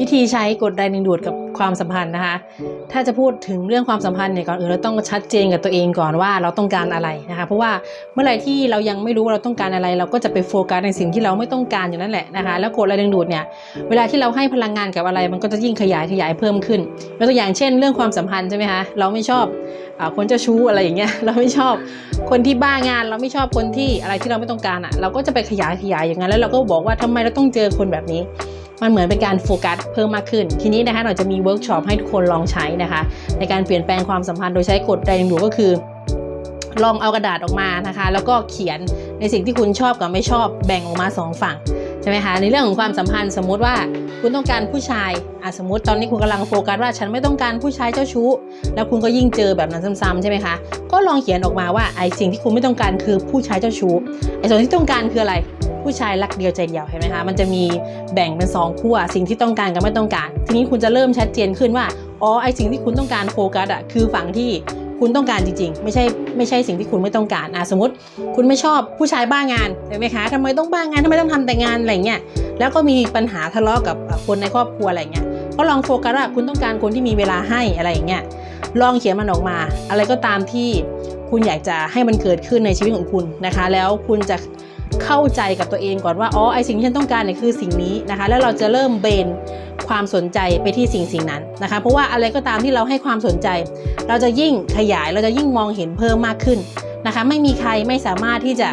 วิธีใช้กฎแรงดึงดูดกับความสัมพันธ์นะคะ ถ้าจะพูดถึงเรื่องความสัมพันธ์เนี่ยก่อนอื่นเราต้องชัดเจนกับตัวเองก่อนว่าเราต้องการอะไรนะคะ เพราะว่าเมื่อไหร่ที่เรายังไม่รู้ว่าเราต้องการอะไร เราก็จะไปโฟกัสในสิ่งที่เราไม่ต้องการอยู่นั่นแหละนะคะ แล้วกฎแรงดึงดูดเนี่ย เวลาที่เราให้พลังงานกับอะไร มันก็จะยิ่งขยายขยายเพิ่มขึ้นยกตัวอย่างเช่น เรื่องความสัมพันธ์ใช่ไหมคะ เราไม่ชอบคนเจ้าชู้อะไรอย่างเงี้ย เราไม่ชอบคนที่บ้างาน เราไม่ชอบคนที่อะไรที่เราไม่ต้องการอะ เราก็จะไปขยายขยายอย่างนั้นแล้วเราก็บอกว่าทำไมเราต้องเจอคนแบบนี้ มันเหมือนเป็นการโฟกัสเพิ่มมากขึ้น ทีนี้นะคะเราจะมีเวิร์กช็อปให้ทุกคนลองใช้นะคะ ในการเปลี่ยนแปลงความสัมพันธ์โดยใช้กฎแรงดึงดูดก็คือ ลองเอากระดาษออกมานะคะ แล้วก็เขียนในสิ่งที่คุณชอบกับไม่ชอบแบ่งออกมาสองฝั่งใช่ไหมคะในเรื่องของความสัมพันธ์สมมุติว่าคุณต้องการผู้ชายอะสมมติตอนนี้คุณกำลังโฟกัสว่าฉันไม่ต้องการผู้ชายเจ้าชู้ แล้วคุณก็ยิ่งเจอแบบนั้นซ้ำๆใช่ไหมคะก็ลองเขียนออกมาว่าไอ้สิ่งที่คุณไม่ต้องการคือผู้ชายเจ้าชู้ไอ้ส่วนที่ต้องการคืออะไร ผู้ชายรักเดียวใจเดียวเห็นไหมคะมันจะมีแบ่งเป็นสองขั้วสิ่งที่ต้องการกับไม่ต้องการ ทีนี้คุณจะเริ่มชัดเจนขึ้นว่าอ๋อไอสิ่งที่คุณต้องการโฟกัสอะคือฝั่งที่คุณต้องการจริงๆ ไม่ใช่ไม่ใช่สิ่งที่คุณไม่ต้องการอะสมมติคุณไม่ชอบผู้ชายบ้างานเห็นไหมคะทำไมต้องบ้างานทำไมต้องทำแต่งานอะไรเงี้ยแล้วก็มีปัญหาทะเลาะกับคนในครอบครัวอะไรเงี้ยก็ลองโฟกัสว่าคุณต้องการคนที่มีเวลาให้อะไรอย่างเงี้ยลองเขียนมันออกมา อะไรก็ตามที่คุณอยากจะให้มันเกิดขึ้นในชีวิตของคุณนะคะ แล้วคุณจะ เข้าใจกับตัวเองก่อนว่าอ๋อไอสิ่งที่ฉันต้องการเนี่ยคือสิ่งนี้นะคะ แล้วเราจะเริ่มเบนความสนใจไปที่สิ่งสิ่งนั้นนะคะ เพราะว่าอะไรก็ตามที่เราให้ความสนใจ เราจะยิ่งขยายเราจะยิ่งมองเห็นเพิ่มมากขึ้นนะคะ ไม่มีใครไม่สามารถที่จะ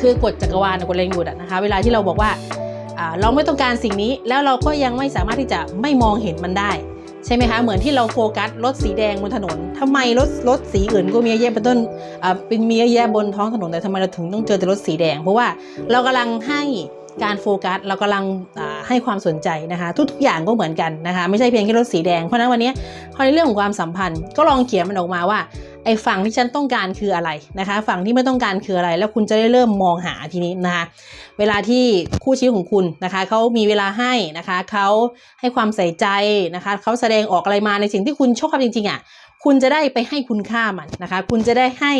คือกฎจักรวาลกฎแรงดูดนะคะ เวลาที่เราบอกว่าเราไม่ต้องการสิ่งนี้แล้วเราก็ยังไม่สามารถที่จะไม่มองเห็นมันได้ ใช่ไหมคะเหมือนที่เราโฟกัสรถสีแดงบนถนนทำไมรถรถสีอื่นก็มีแย่เป็นต้นอ่าเป็นมีแย่บนท้องถนนแต่ทำไมเราถึงต้องเจอแต่รถสีแดง เพราะว่าเรากำลังให้การโฟกัสเรากำลังให้ความสนใจนะคะ ทุกๆอย่างก็เหมือนกันนะคะ ไม่ใช่เพียงแค่รถสีแดงเพราะฉะนั้นวันนี้พอในเรื่องของความสัมพันธ์ก็ลองเขียนมันออกมาว่า ไอ้ฝั่งที่ฉันต้องการคืออะไรนะคะ ฝั่งที่ไม่ต้องการคืออะไร แล้วคุณจะได้เริ่มมองหาทีนี้นะคะ เวลาที่คู่ชีวิตของคุณนะคะเขามีเวลาให้นะคะเขาให้ความใส่ใจนะคะเขาแสดงออกอะไรมาในสิ่งที่คุณชอบจริงๆอะคุณจะได้ไปให้คุณค่ามันนะคะ คุณจะได้ให้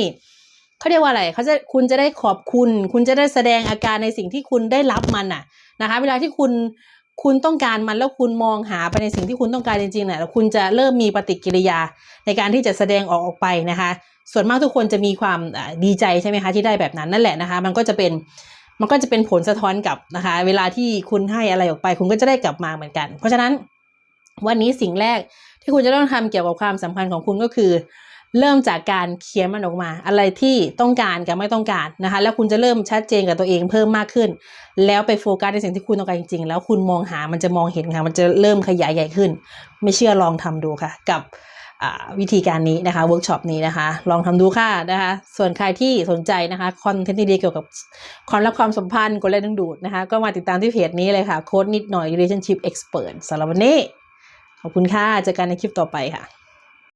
เขาเรียกว่าอะไรเขาจะคุณจะได้ขอบคุณ คุณจะได้แสดงอาการในสิ่งที่คุณได้รับมันอะนะคะ เวลาที่คุณ คุณต้องการมันแล้วคุณมองหาไปในสิ่งที่คุณต้องการจริงๆเนี่ยแล้วคุณจะเริ่มมีปฏิกิริยาในการที่จะแสดงออกออกไปนะคะ ส่วนมากทุกคนจะมีความดีใจใช่ไหมคะที่ได้แบบนั้นนั่นแหละนะคะ มันก็จะเป็นมันก็จะเป็นผลสะท้อนกับนะคะ เวลาที่คุณให้อะไรออกไป คุณก็จะได้กลับมาเหมือนกัน เพราะฉะนั้นวันนี้สิ่งแรกที่คุณจะต้องทำเกี่ยวกับความสัมพันธ์ของคุณก็คือ เริ่มจากการเขียนมันออกมา อะไรที่ต้องการกับไม่ต้องการนะคะ แล้วคุณจะเริ่มชัดเจนกับตัวเองเพิ่มมากขึ้น แล้วไปโฟกัสในสิ่งที่คุณต้องการจริงๆ แล้วคุณมองหามันจะมองเห็นค่ะ มันจะเริ่มขยายใหญ่ขึ้น ไม่เชื่อลองทำดูค่ะ กับวิธีการนี้นะคะเวิร์กช็อปนี้นะคะ ลองทำดูค่ะนะคะ ส่วนใครที่สนใจนะคะคอนเทนต์ดีๆเกี่ยวกับความรักความสัมพันธ์กลเล่นดึงดูดนะคะ ก็มาติดตามที่เพจนี้เลยค่ะโค้ดนิดหน่อย relationship expert สำหรับวันนี้ ขอบคุณค่ะเจอกันในคลิปต่อไปค่ะ